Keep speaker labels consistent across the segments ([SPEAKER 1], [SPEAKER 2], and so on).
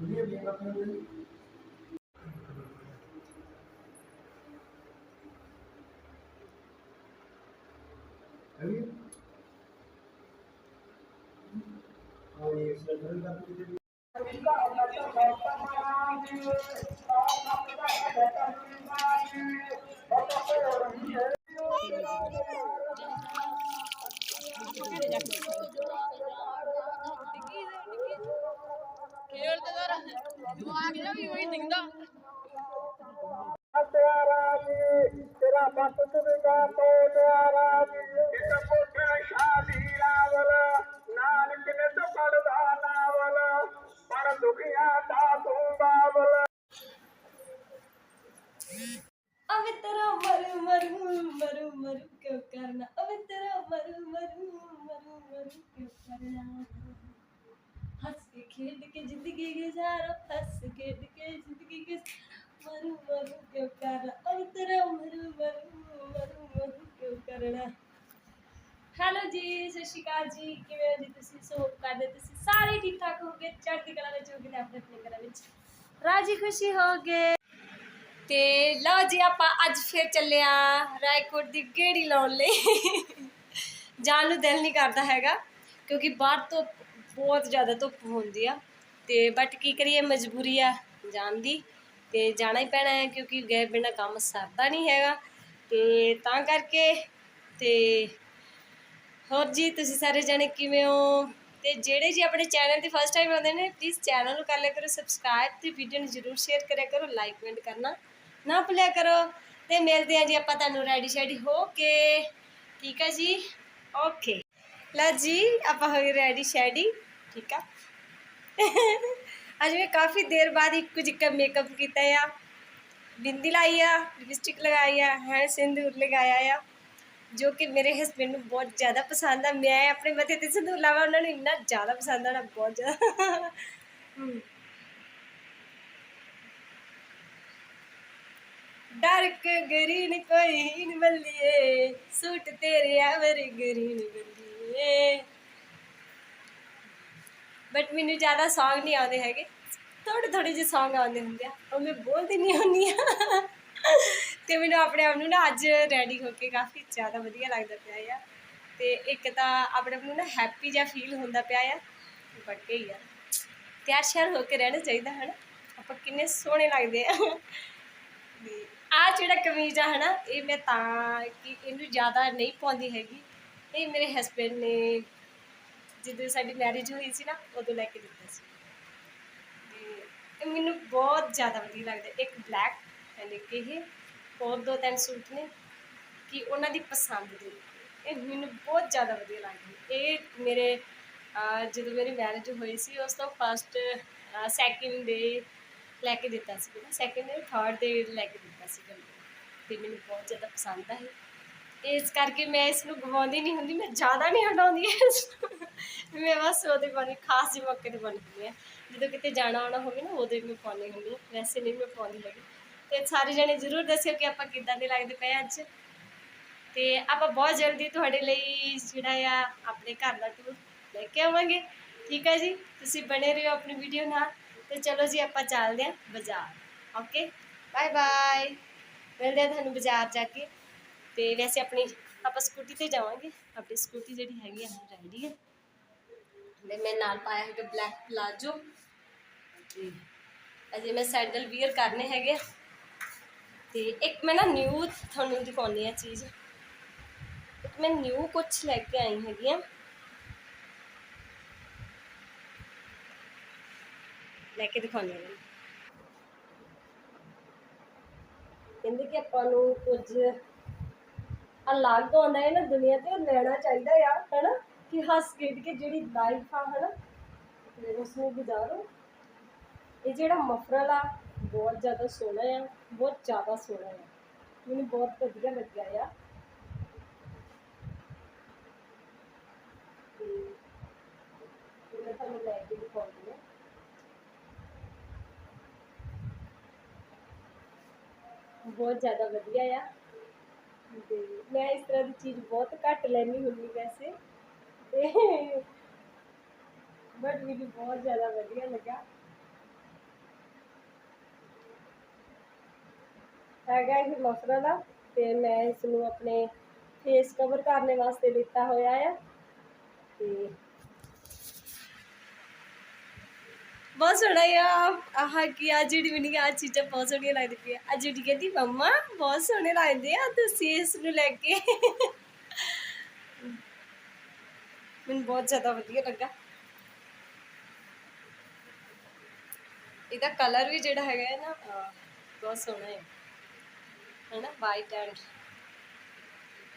[SPEAKER 1] ਦੁਨੀਆ ਦੀਆਂ ਕਾਪੀਆਂ ਦੇ ਅਭੀ ਉਹ ਇਹ ਸਰਦਰ ਕਾਪੀ ਦੇ
[SPEAKER 2] ਪਿਆਰਾ ਜੀ ਤੇਰਾ ਬੱਤ ਸੁਣਦਾ ਤੋ
[SPEAKER 3] ਮਰੂ ਮਰੂ ਮਰੂ ਮਰੂ ਕਿਉਂ ਕਰਨਾ ਅਵੇ ਤੇਰਾ ਮਰੂ ਮਰੂ ਮਰੂ ਮਰੂ ਕਿਉਂ ਕਰਨਾ ਹੱਸ ਕੇ ਖੇਡ ਕੇ ਜ਼ਿੰਦਗੀ ਗੁਜ਼ਾਰੋ ਹੱਸ ਖੇਡ ਕੇ ਜ਼ਿੰਦਗੀ ਗੁਜ਼ਾਰੋ ਮਰੂ ਮਰੂ ਕਿਉਂ ਕਰਨਾ ਅਵੇ ਤੇਰਾ ਮਰੂ ਮਰੂ ਮਰੂ ਮਰੂ ਕਿਉਂ ਕਰਨਾ ਹੈਲੋ ਜੀ ਸਤਿ ਸ਼੍ਰੀ ਅਕਾਲ ਜੀ ਕਿਵੇਂ ਹੋ ਜੀ ਤੁਸੀਂ ਸੋ hope ਕਰਦੇ ਤੁਸੀਂ ਸਾਰੇ ਠੀਕ ਠਾਕ ਹੋਗੇ ਚੜ੍ਹਦੀ ਕਲਾ ਵਿੱਚ ਹੋਗੇ ਤੇ ਆਪਣੇ ਆਪਣੇ ਘਰਾਂ ਵਿੱਚ ਰਾਜੀ ਖੁਸ਼ੀ ਹੋਗੇ ਤੇ ਲਓ ਜੀ ਆਪਾਂ ਅੱਜ ਫਿਰ ਚੱਲਿਆ ਰਾਏਕੋਟ ਦੀ ਗੇੜੀ ਲਾਉਣ ਲਈ। ਜਾਣ ਨੂੰ ਦਿਲ ਨਹੀਂ ਕਰਦਾ ਹੈਗਾ, ਕਿਉਂਕਿ ਬਾਹਰ ਤੋਂ ਬਹੁਤ ਜ਼ਿਆਦਾ ਧੁੱਪ ਹੁੰਦੀ ਆ। ਤੇ ਬਟ ਕੀ ਕਰੀਏ, ਮਜਬੂਰੀ ਆ ਜਾਣ ਦੀ। ਤੇ ਜਾਣਾ ਹੀ ਪੈਣਾ ਹੈ, ਕਿਉਂਕਿ ਗਏ ਬਿਨਾਂ ਕੰਮ ਸਰਦਾ ਨਹੀਂ ਹੈਗਾ। ਤੇ ਤਾਂ ਕਰਕੇ, ਤੇ ਹੋਰ ਜੀ, ਤੁਸੀਂ ਸਾਰੇ ਜਣੇ ਕਿਵੇਂ ਹੋ? ਤੇ ਜਿਹੜੇ ਜੀ ਆਪਣੇ ਚੈਨਲ ਤੇ ਫਸਟ ਟਾਈਮ ਆਉਂਦੇ ਨੇ ਪਲੀਜ਼ ਚੈਨਲ ਨੂੰ ਕਰ ਲਿਆ ਕਰੋ ਸਬਸਕ੍ਰਾਈਬ ਤੇ ਵੀਡੀਓ ਨੂੰ ਜਰੂਰ ਸ਼ੇਅਰ ਕਰਿਆ ਕਰੋ ਲਾਈਕ ਕਮੈਂਟ ਕਰਨਾ। ਨਾ ਭੁੱਲਿਆ ਕਰੋ ਤੇ ਮਿਲਦੇ ਆ ਜੀ ਆਪਾਂ ਤੁਹਾਨੂੰ ਰੈਡੀ ਸ਼ੈਡੀ ਹੋ ਕੇ। ਠੀਕ ਆ ਜੀ? ਓਕੇ ਲਓ ਜੀ, ਆਪਾਂ ਹੋ ਗਏ ਰੈਡੀ ਸ਼ੈਡੀ। ਠੀਕ ਆ। ਅੱਜ ਮੈਂ ਕਾਫੀ ਦੇਰ ਬਾਅਦ ਇੱਕ ਜਿੱਕਾ ਮੇਕਅਪ ਕੀਤਾ ਆ। ਬਿੰਦੀ ਲਾਈ ਆ ਲਿਪਸਟਿਕ ਲਗਾਈ ਆ ਹੈ ਸਿੰਦੂਰ ਲਗਾਇਆ ਆ, ਜੋ ਕਿ ਮੇਰੇ ਹਸਬੰਡ ਨੂੰ ਬਹੁਤ ਜ਼ਿਆਦਾ ਪਸੰਦ ਆ। ਮੈਂ ਆਪਣੇ ਮੱਥੇ ਤੇ ਸਿੰਦੂਰ ਲਾਵਾ, ਉਹਨਾਂ ਨੂੰ ਇੰਨਾ ਜ਼ਿਆਦਾ ਪਸੰਦ ਆਣਾ ਬਹੁਤ ਜ਼ਿਆਦਾ। ਹਮ। ਡਾਰਕ ਗਰੀਨ ਕੋਈ ਨਹੀਂ ਬੱਲੀਏ ਸੂਟ ਤੇਰੇ ਆਵਰ ਗਰੀਨ ਬੱਲੀਏ ਬਟ ਮੈਨੂੰ ਜ਼ਿਆਦਾ Song ਨਹੀਂ ਆਉਂਦੇ ਹੈਗੇ। ਥੋੜੇ ਥੋੜੇ ਜਿਹੇ Song ਆਉਂਦੇ ਹੁੰਦੇ ਆ। ਉਹ ਮੈਂ ਬੋਲਦੀ ਨਹੀਂ ਹੁੰਦੀ ਆ। ਤੇ ਮੈਨੂੰ ਆਪਣੇ ਆਪ ਨੂੰ ਨਾ ਅੱਜ ਰੈਡੀ ਹੋ ਕੇ ਕਾਫੀ ਜ਼ਿਆਦਾ ਵਧੀਆ ਲੱਗਦਾ ਪਿਆ ਆ। ਤੇ ਇੱਕ ਤਾਂ ਆਪਣੇ ਆਪ ਨੂੰ ਨਾ ਹੈਪੀ ਜਿਹਾ ਫੀਲ ਹੁੰਦਾ ਪਿਆ ਆ। ਬਟ ਇਹ ਆ ਤਿਆਰ ਸ਼ਿਆਰ ਹੋ ਕੇ ਰਹਿਣਾ ਚਾਹੀਦਾ ਹੈ ਨਾ ਆਪਾਂ ਕਿੰਨੇ ਸੋਹਣੇ ਲੱਗਦੇ ਆ। ਵੀ ਆ ਜਿਹੜਾ ਕਮੀਜ਼ ਆ, ਹਨਾ, ਇਹ ਮੈਂ ਤਾਂ ਕਿ ਇਹਨੂੰ ਜ਼ਿਆਦਾ ਨਹੀਂ ਪਾਉਂਦੀ ਹੈਗੀ। ਇਹ ਮੇਰੇ ਹਸਬੰਡ ਨੇ ਜਦੋਂ ਸਾਡੀ ਮੈਰਿਜ ਹੋਈ ਸੀ ਨਾ, ਉਦੋਂ ਲੈ ਕੇ ਦਿੱਤਾ ਸੀ। ਤੇ ਇਹ ਮੈਨੂੰ ਬਹੁਤ ਜ਼ਿਆਦਾ ਵਧੀਆ ਲੱਗਦਾ। ਇੱਕ ਬਲੈਕ ਐਂਡ ਇੱਕ ਇਹ, ਹੋਰ ਦੋ ਤਿੰਨ ਸੂਟ ਨੇ ਕਿ ਉਹਨਾਂ ਦੀ ਪਸੰਦ ਦੇ ਇਹ ਮੈਨੂੰ ਬਹੁਤ ਜ਼ਿਆਦਾ ਵਧੀਆ ਲੱਗਦੀ ਇਹ ਮੇਰੇ ਜਦੋਂ ਮੇਰੀ ਮੈਰਿਜ ਹੋਈ ਸੀ, ਉਸ ਤੋਂ ਫਸਟ ਸੈਕਿੰਡ ਡੇ ਲੈ ਕੇ ਦਿੱਤਾ ਸੀ ਨਾ ਸੈਕਿੰਡ ਡੇ ਥਰਡ ਡੇ ਲੈ ਕੇ ਦਿੱਤਾ ਸੀ ਮੈਨੂੰ ਤੇ ਮੈਨੂੰ ਬਹੁਤ ਜ਼ਿਆਦਾ ਪਸੰਦ ਆ ਇਹ ਇਸ ਕਰਕੇ ਮੈਂ ਇਸ ਨੂੰ ਗਵਾਉਂਦੀ ਨਹੀਂ ਹੁੰਦੀ, ਮੈਂ ਜ਼ਿਆਦਾ ਨਹੀਂ ਹਟਾਉਂਦੀ ਇਸ ਨੂੰ। ਮੈਂ ਬਸ ਉਹਦੇ ਪਾਣੀ ਖਾਸ ਜਿਹੇ ਮੌਕੇ ਤੇ ਪਾਉਂਦੀ ਹਾਂ। ਜਦੋਂ ਕਿਤੇ ਜਾਣਾ ਆਉਣਾ ਹੋਵੇ ਨਾ, ਉਦੋਂ ਹੀ ਮੈਂ ਪਾਉਂਦੀ ਹੁੰਦੀ ਹਾਂ। ਵੈਸੇ ਨਹੀਂ ਮੈਂ ਪਾਉਂਦੀ ਹੈਗੀ। ਤੇ ਸਾਰੇ ਜਣੇ ਜ਼ਰੂਰ ਦੱਸਿਓ ਕਿ ਆਪਾਂ ਕਿੱਦਾਂ ਦੇ ਲੱਗਦੇ ਪਏ ਅੱਜ। ਤੇ ਆਪਾਂ ਬਹੁਤ ਜਲਦੀ ਤੁਹਾਡੇ ਲਈ ਜਿਹੜਾ ਆ, ਆਪਣੇ ਘਰ ਦਾ ਟੂਰ ਲੈ ਕੇ ਆਵਾਂਗੇ। ਠੀਕ ਹੈ ਜੀ? ਤੁਸੀਂ ਬਣੇ ਰਹੋ ਆਪਣੀ ਵੀਡੀਓ ਨਾਲ। ਤੇ ਚਲੋ ਜੀ ਆਪਾਂ ਚੱਲਦੇ ਹਾਂ ਬਾਜ਼ਾਰ ਓਕੇ ਬਾਏ ਬਾਏ ਮਿਲਦੇ ਹਾਂ ਤੁਹਾਨੂੰ ਬਾਜ਼ਾਰ ਜਾ ਕੇ। ਤੇ ਵੈਸੇ ਆਪਣੀ, ਆਪਾਂ ਸਕੂਟੀ ਤੇ ਜਾਵਾਂਗੇ। ਆਪਣੀ ਸਕੂਟੀ ਜਿਹੜੀ ਹੈਗੀ ਆ ਰੈਡੀ ਹੈ ਤੇ ਮੈਂ ਨਾਲ ਪਾਇਆ ਹੈਗਾ ਬਲੈਕ ਪਲਾਜੋ ਤੇ ਅਜੇ ਮੈਂ ਸੈਂਡਲ ਵੀਅਰ ਕਰਨੇ ਹੈਗੇ ਆ। ਤੇ ਇੱਕ ਮੈਂ ਨਾ ਨਿਊ ਤੁਹਾਨੂੰ ਦਿਖਾਉਣੀ ਆ ਚੀਜ਼। ਇੱਕ ਮੈਂ ਨਿਊ ਕੁਝ ਲੈ ਕੇ ਆਈ ਹੈਗੀ ਆ। ਲੈ ਕੇ ਦਿਖਾਉਣੀ ਆ ਕਹਿੰਦੇ ਕਿ ਆਪਾਂ ਨੂੰ ਕੁਝ ਅਲੱਗ ਆਉਂਦਾ ਹੈ ਨਾ ਦੁਨੀਆ ਤੇ ਲੈਣਾ ਚਾਹੀਦਾ ਆ, ਹਨਾ? ਕਿ ਹੱਸ ਖੇਡ ਕੇ ਜਿਹੜੀ ਲਾਈਫ ਆ, ਹਨਾ? ਤੇ ਉਸ ਨੂੰ ਗੁਜ਼ਾਰੋ। ਇਹ ਜਿਹੜਾ ਮਫਰਲ ਆ, ਬਹੁਤ ਜ਼ਿਆਦਾ ਸੋਹਣਾ ਆ, ਬਹੁਤ ਜ਼ਿਆਦਾ ਸੋਹਣਾ ਆ। ਮੈਨੂੰ ਬਹੁਤ ਵਧੀਆ ਲੱਗਿਆ ਆ ਤੇ ਇਹ ਮੈਂ ਤੁਹਾਨੂੰ ਲੈ ਕੇ ਦਿਖਾਉਂਦੀ ਹਾਂ ਬਹੁਤ ਜ਼ਿਆਦਾ ਵਧੀਆ ਆ। ਤੇ ਮੈਂ ਇਸ ਤਰ੍ਹਾਂ ਦੀ ਚੀਜ਼ ਬਹੁਤ ਘੱਟ ਲੈਣੀ ਹੁੰਦੀ ਵੈਸੇ। ਤੇ ਬਟ ਮੈਨੂੰ ਬਹੁਤ ਜ਼ਿਆਦਾ ਵਧੀਆ ਲੱਗਾ। ਹੈਗਾ ਇਹ ਮਫਰਲ ਦਾ। ਤੇ ਮੈਂ ਇਸ ਨੂੰ ਆਪਣੇ ਫੇਸ ਕਵਰ ਕਰਨੇ ਵਾਸਤੇ ਦਿੱਤਾ ਹੋਇਆ ਆ। ਤੇ ਬਹੁਤ ਸੋਹਣਾ ਆ। ਆਹ ਕੀ ਆ ਜਿਹੜੀ ਮੈਨੂੰ ਆ ਚੀਜ਼ਾਂ ਬਹੁਤ ਸੋਹਣੀਆਂ ਲੱਗਦੀ ਆ ਜਿਹੜੀ ਕਹਿੰਦੀ, ਮੰਮਾ, ਬਹੁਤ ਸੋਹਣੇ ਲੱਗਦੇ ਆ ਤੁਸੀਂ ਇਸ ਨੂੰ ਲੈ ਕੇ। ਮੈਨੂੰ ਬਹੁਤ ਜ਼ਿਆਦਾ ਵਧੀਆ ਲੱਗਾ। ਇਹਦਾ ਕਲਰ ਵੀ ਜਿਹੜਾ ਹੈਗਾ ਹੈ ਨਾ ਬਹੁਤ ਸੋਹਣਾ ਹੈ। ਹੈ ਨਾ ਵਾਈਟ ਐਂਡ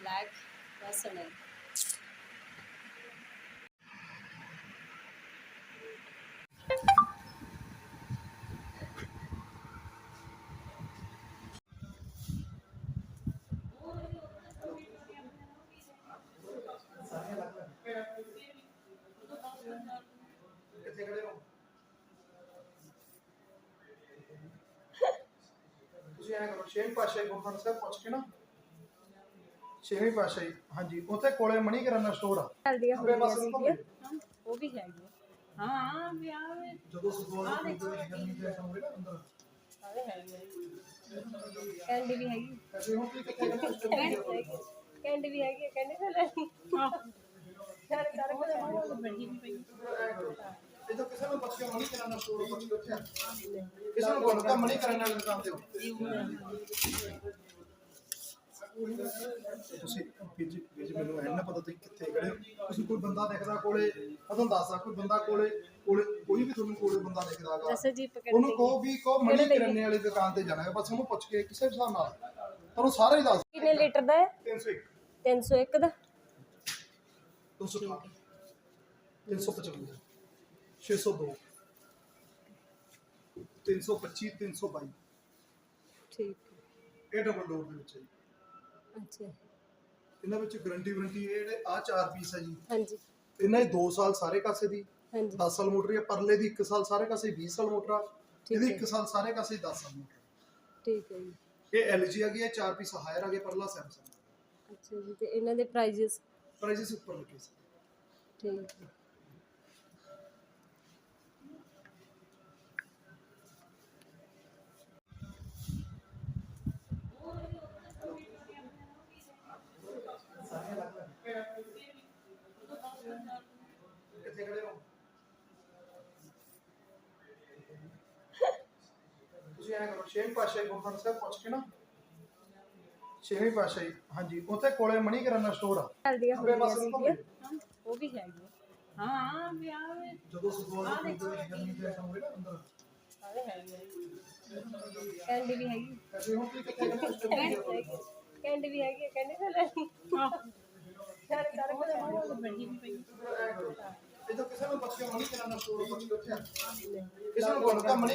[SPEAKER 3] ਬਲੈਕ ਬਹੁਤ ਸੋਹਣਾ ਹੈ।
[SPEAKER 1] ਤੁਸੀਂ ਐਂ ਕਰੋ ਛੇਵੀਂ ਪਾਤਸ਼ਾਹੀ ਗੁਰਦੁਆਰਾ ਸਾਹਿਬ ਪੁੱਛ ਕੇ ਨਾ ਛੇਵੀਂ ਪਾਤਸ਼ਾਹੀ ਹਾਂਜੀ ਉੱਥੇ ਕੋਲੇ ਮਣੀ ਕਰਾਨਾ ਸਟੋਰ ਆ
[SPEAKER 3] ਹੁੰਦੀਆਂ
[SPEAKER 1] ਪਾਸੇ ਨੂੰ
[SPEAKER 3] ਸੀਗੀਆਂ
[SPEAKER 1] ਘੁੰਮੇ।
[SPEAKER 3] ਉਹ ਵੀ ਹੈਗੀ ਹਾਂ ਵਿਆਹ ਵਿੱਚ
[SPEAKER 1] ਜਦੋਂ ਸੁਖਵਾਲ ਦੇ ਗਰਮੀ ਦੇ ਹੋਵੇ ਨਾ ਅੰਦਰ।
[SPEAKER 3] ਸਾਰੇ ਹੈਗੇ ਕੈਂਡੀ ਵੀ ਹੈਗੀ
[SPEAKER 1] ਐਸੇ ਹੁਣ ਤੁਸੀਂ ਕਿੱਥੇ ਤੇ ਜਾਓ।
[SPEAKER 3] ਕੈਂਡੀ ਵੀ ਹੈਗੀ ਕੈਂਡੀ ਖਾ ਲੈਣੀ ਸਾਰੇ ਸਾਰੇ ਕੋਲ ਬੜੀ ਵੀ ਪਈ।
[SPEAKER 1] ਇਹ ਤਾਂ ਕਿਸੇ ਨੂੰ ਕਰਾਨਾ ਨੂੰ ਕਰਾਨਾ ਹੋ ਤੁਸੀਂ ਵਿੱਚ ਵਿੱਚ ਮੈਨੂੰ ਐ ਨਾ ਪਤਾ ਤੁਸੀਂ ਕਿੱਥੇ ਖੜੇ ਹੋ। ਤੁਸੀਂ ਕੋਈ ਬੰਦਾ ਦਿਖਦਾ ਕੋਲੇ ਤੁਹਾਨੂੰ ਦੱਸਦਾ ਕੋਈ ਬੰਦਾ ਕੋਲੇ ਕੋਲੇ ਕੋਈ ਵੀ ਤੁਹਾਨੂੰ ਕੋਲੇ ਬੰਦਾ ਦਿਖਦਾਗਾ
[SPEAKER 3] ਦੱਸੋ ਜੀ ਪਕੜ
[SPEAKER 1] ਉਹਨੂੰ ਕਹੋ ਵੀ ਕਹੋ ਮਣੀ
[SPEAKER 3] ਕਿਹੜੇ ਲਈ?
[SPEAKER 1] ਕਰਾਨੇ ਵਾਲੀ ਦੁਕਾਨ ਤੇ ਜਾਣਾ ਹੈ ਬਸ ਉਹਨੂੰ ਪੁੱਛ ਕੇ ਕਿਸੇ ਹਿਸਾਬ ਨਾਲ। ਤੁਹਾਨੂੰ ਸਾਰਾ ਹੀ ਦੱਸ
[SPEAKER 3] ਕਿੰਨੇ ਲੀਟਰ ਦਾ ਹੈ?
[SPEAKER 1] 301
[SPEAKER 3] 301 ਦਾ।
[SPEAKER 1] 218 355 602 325 322
[SPEAKER 3] ਠੀਕ।
[SPEAKER 1] ਇਹ ਡਬਲ ਡੋਰ ਦੇ ਵਿੱਚ ਹੈ ਜੀ।
[SPEAKER 3] ਅੱਛਾ।
[SPEAKER 1] ਇਹਨਾਂ ਵਿੱਚ ਗਾਰੰਟੀ ਵਾਰੰਟੀ ਇਹ ਜਿਹੜੇ ਆ ਚਾਰ ਪੀਸ ਹੈ ਜੀ।
[SPEAKER 3] ਹਾਂਜੀ।
[SPEAKER 1] ਇਹਨਾਂ ਦੀ 2 ਸਾਲ ਸਾਰੇ ਕਾਸੇ ਦੀ
[SPEAKER 3] ਹਾਂਜੀ।
[SPEAKER 1] 10 ਸਾਲ ਮੋਟਰ ਹੈ ਪਰਲੇ ਦੀ 1 ਸਾਲ ਸਾਰੇ ਕਾਸੇ 20 ਸਾਲ ਮੋਟਰ ਆ।
[SPEAKER 3] ਠੀਕ
[SPEAKER 1] ਇਹਦੀ
[SPEAKER 3] ਹੈ।
[SPEAKER 1] 1 ਸਾਲ ਸਾਰੇ ਕਾਸੇ 10 ਸਾਲ ਮੋਟਰ
[SPEAKER 3] ਠੀਕ ਹੈ ਜੀ।
[SPEAKER 1] ਇਹ LG ਆ ਗਈ ਹੈ ਚਾਰ ਪੀਸ ਹਾਇਰ ਆ ਗਏ ਪਰਲਾ ਸੈਮਸੰਗ
[SPEAKER 3] ਅੱਛਾ ਜੀ ਤੇ ਇਹਨਾਂ ਦੇ ਪ੍ਰਾਈजेस
[SPEAKER 1] ਪ੍ਰਾਈਸਿਸ ਉੱਪਰ ਲੱਗੇ ਸੀ।
[SPEAKER 3] ਠੀਕ ਹੈ।
[SPEAKER 1] ਕਿੱਥੇ ਖੜੇ ਹੋ ਤੁਸੀਂ ਐਂ ਕਰੋ ਛੇਵੀਂ ਪਾਤਸ਼ਾਹੀ ਗੁਰਦੁਆਰਾ ਸਾਹਿਬ ਪੁੱਛ ਕੇ ਨਾ ਛੇਵੀਂ ਪਾਤਸ਼ਾਹੀ ਹਾਂਜੀ ਉੱਥੇ ਕੋਲੇ ਮਣੀ ਕਰਾਨਾ ਸਟੋਰ ਆ।
[SPEAKER 3] ਚੱਲਦੀਆਂ
[SPEAKER 1] ਖੱਬੇ
[SPEAKER 3] ਹੁੰਦੀਆਂ
[SPEAKER 1] ਪਾਸੇ ਨੂੰ
[SPEAKER 3] ਸੀਗੀਆਂ
[SPEAKER 1] ਘੁੰਮੇ।
[SPEAKER 3] ਉਹ ਵੀ ਹੈਗੀ ਹਾਂ ਵਿਆਹ ਵਿੱਚ
[SPEAKER 1] ਜਦੋਂ ਸੁਖਵਾਲ ਦੇ ਗੁਰਦੁਆਰੇ ਗਰਮੀ ਦੇ ਹੋਵੇ ਨਾ ਅੰਦਰ।
[SPEAKER 3] ਸਾਰੇ ਹੈਗੇ ਕੈਂਡੀ ਵੀ ਹੈਗੀ।
[SPEAKER 1] ਐਸੇ ਹੁਣ ਤੁਸੀਂ ਕਿੱਥੇ ਖੜੇ ਹੋ? ਉਸ time ਤੇ ਜਾਓ।
[SPEAKER 3] ਕੈਂਡੀ ਵੀ ਹੈਗੀ ਕੈਂਡੀ ਖਾ ਲੈਣੀ ਸਾਰੇ ਸਾਰੇ ਕੋਲ ਬੜੀ ਵੀ ਪਈ
[SPEAKER 1] ਇਹ ਕਿਸੇ ਨੂੰ ਕਰਾਨਾ। ਕਿਸੇ ਨੂੰ ਕਰਾਨਾ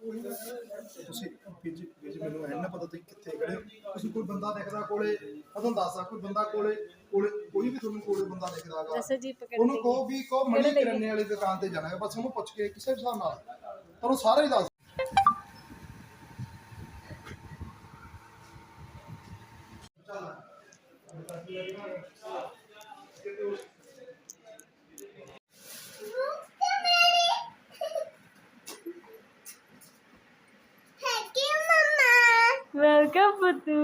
[SPEAKER 1] ਤੁਸੀਂ ਵਿੱਚ ਵਿੱਚ ਮੈਨੂੰ ਨਾ ਪਤਾ ਤੁਸੀਂ ਕਿੱਥੇ ਖੜੇ ਹੋ। ਤੁਸੀਂ ਕੋਈ ਬੰਦਾ ਦਿਖਦਾ ਕੋਲੇ ਤੁਹਾਨੂੰ ਦੱਸਦਾ ਕੋਈ ਬੰਦਾ ਕੋਲੇ ਕੋਲੇ ਕੋਈ ਵੀ ਤੁਹਾਨੂੰ ਕੋਲੇ ਬੰਦਾ
[SPEAKER 3] ਜੀ ਪਕੜ
[SPEAKER 1] ਉਹਨੂੰ ਕਹੋ ਵੀ ਕਹੋ ਮਣੀ? ਕਰਾਨੇ ਵਾਲੀ ਦੁਕਾਨ ਤੇ ਜਾਣਾ ਹੈ ਬਸ ਉਹਨੂੰ ਪੁੱਛ ਕੇ ਕਿਸੇ ਹਿਸਾਬ ਨਾਲ ਤੁਹਾਨੂੰ ਸਾਰਾ ਹੀ ਦੱਸ
[SPEAKER 3] ਵੈਲਕਮ ਫਤੂ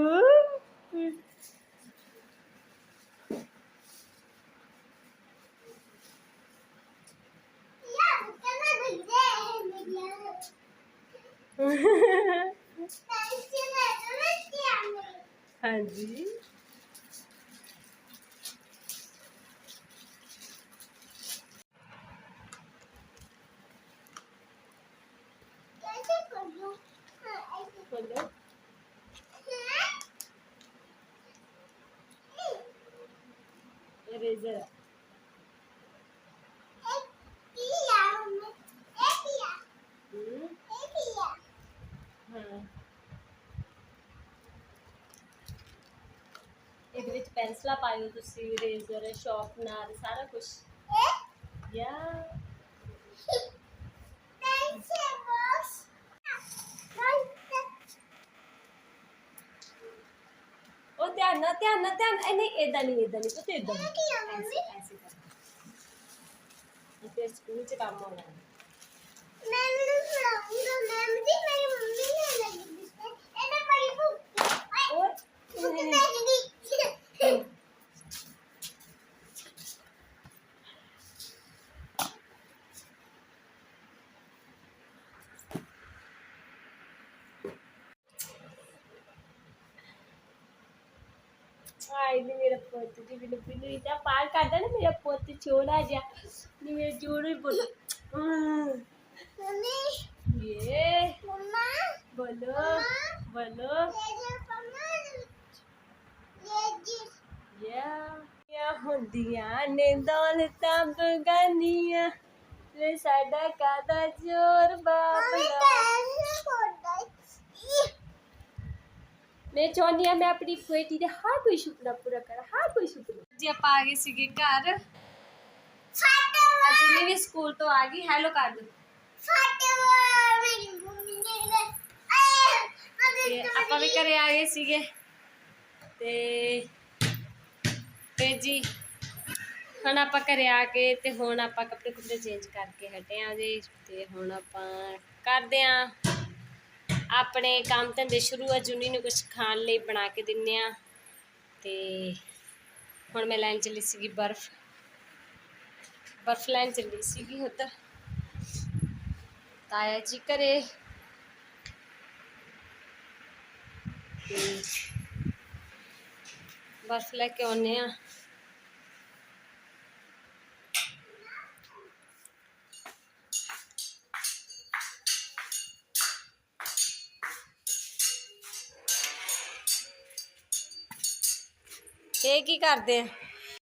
[SPEAKER 3] ਹਾਂਜੀ ਬੋਲੋ ਹਾਂ ਇਹਦੇ ਵਿੱਚ ਪੈਨਸਲਾਂ ਪਾਇਓ ਤੁਸੀਂ ਇਰੇਜ਼ਰ ਸ਼ਾਰਪਨਰ ਸਾਰਾ ਕੁਝ ਯਾ ਧਿਆਨ ਨਾਲ ਧਿਆਨ ਨਾਲ ਧਿਆਨ ਨਾਲ। ਇਹ ਨਹੀਂ ਇਦਾਂ ਨਹੀਂ ਇਦਾਂ ਨਹੀਂ। ਪੁੱਤ ਇਦਾਂ ਐਸੇ ਐਸੇ ਕਰ। ਤੇ ਸਕੂਲ ਚ ਕੰਮ ਆਉਣਾ।
[SPEAKER 4] ਮੈਂ ਮੈਨੂੰ ਸੁਣਾਉਂਗਾ ਮੈਮ ਜੀ ਮੇਰੀ ਮੰਮੀ ਨੇ ਲੱਗੀ ਦਿੱਤੇ ਇਹਨੇ ਬੜੀ ਭੁੱਖ
[SPEAKER 3] ਓਏ
[SPEAKER 4] ਭੁੱਖ ਲੱਗ ਗਈ
[SPEAKER 3] ਆਈ ਨੀ ਮੇਰਾ ਪੁੱਤ ਜੀ ਮੈਨੂੰ ਮੈਨੂੰ ਇਦਾਂ ਪਾਰ ਕਰਦਾ ਨਾ ਮੇਰਾ ਪੁੱਤ ਛੋੜਾ ਜਿਹਾ। ਨੀ ਮੇਰਾ ਜੋੜੇ ਬੋਲ।
[SPEAKER 4] ਮੰਮੀ।
[SPEAKER 3] ਇਹ
[SPEAKER 4] ਮੰਮਾ।
[SPEAKER 3] ਬੋਲੋ। ਬੋਲੋ।
[SPEAKER 4] ਇਹ ਜੇ ਪੰਮਾ। ਇਹ ਜੀ।
[SPEAKER 3] ਯਾ। ਹੁੰਦੀਆਂ ਨੇ ਦੌਲਤਾਂ ਬਗਾਨੀਆਂ ਲੈ ਸਾਡਾ ਕਾਦਾ ਜ਼ੋਰ ਬਾਬਲਾ
[SPEAKER 4] ਮੈਂ ਕੋਡਾ
[SPEAKER 3] ਮੈਂ ਚਾਹੁੰਦੀ ਹਾਂ ਮੈਂ ਆਪਣੀ ਬੇਟੀ ਦਾ ਹਰ ਕੋਈ ਸੁਪਨਾ ਪੂਰਾ ਕਰਾਂ ਹਰ ਕੋਈ ਸੁਪਨਾ। ਜੀ ਆਪਾਂ ਆ ਗਏ ਸੀਗੇ ਘਰ।
[SPEAKER 4] ਫਾਟੇ
[SPEAKER 3] ਅੱਜ ਵੀ ਸਕੂਲ ਤੋਂ ਆ ਗਈ ਹੈਲੋ ਕਰ ਦੋ
[SPEAKER 4] ਫਾਟੇ ਮੇਰੀ ਮੰਮੀ ਨੇ ਆਏ
[SPEAKER 3] ਤੇ ਆਪਾਂ ਵੀ ਘਰੇ ਆ ਗਏ ਸੀਗੇ। ਤੇ ਤੇ ਜੀ ਹੁਣ ਆਪਾਂ ਘਰੇ ਆ ਕੇ ਤੇ ਹੁਣ ਆਪਾਂ ਕੱਪੜੇ ਕੁਪੜੇ ਚੇਂਜ ਕਰਕੇ ਹਟੇ ਆ ਜੀ। ਤੇ ਹੁਣ ਆਪਾਂ ਕਰਦੇ ਆ। ਆਪਣੇ ਕੰਮ ਧੰਦੇ ਸ਼ੁਰੂ ਆ, ਜੁਨੀ ਨੂੰ ਕੁਝ ਖਾਣ ਲਈ ਬਣਾ ਕੇ ਦਿੰਨੇ ਆ। ਤੇ ਹੁਣ ਮੈਂ ਲੈਣ ਚੱਲੀ ਸੀਗੀ ਬਰਫ਼। ਬਰਫ਼ ਲੈਣ ਚੱਲੀ ਸੀਗੀ ਉੱਧਰ। ਤਾਇਆ ਜੀ ਘਰੇ। ਬਰਫ਼ ਲੈ ਕੇ ਆਉਨੇ ਆ। ਇਹ ਕੀ ਕਰਦੇ ਆ?